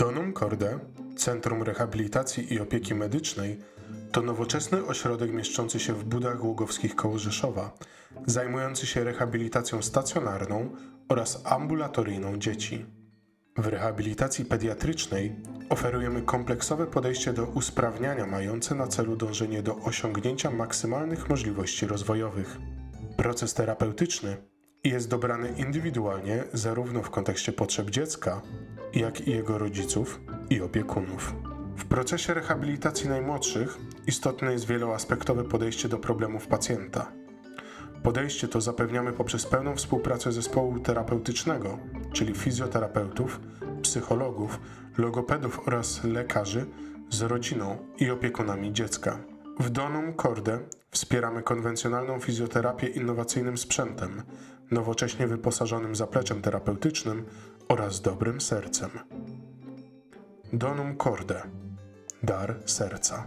Donum Corde, Centrum Rehabilitacji i Opieki Medycznej, to nowoczesny ośrodek mieszczący się w Budach Głogowskich koło Rzeszowa, zajmujący się rehabilitacją stacjonarną oraz ambulatoryjną dzieci. W rehabilitacji pediatrycznej oferujemy kompleksowe podejście do usprawniania mające na celu dążenie do osiągnięcia maksymalnych możliwości rozwojowych. Proces terapeutyczny jest dobrany indywidualnie zarówno w kontekście potrzeb dziecka, jak i jego rodziców i opiekunów. W procesie rehabilitacji najmłodszych istotne jest wieloaspektowe podejście do problemów pacjenta. Podejście to zapewniamy poprzez pełną współpracę zespołu terapeutycznego, czyli fizjoterapeutów, psychologów, logopedów oraz lekarzy z rodziną i opiekunami dziecka. W Donum Corde wspieramy konwencjonalną fizjoterapię innowacyjnym sprzętem, nowocześnie wyposażonym zapleczem terapeutycznym oraz dobrym sercem. Donum Corde. Dar serca.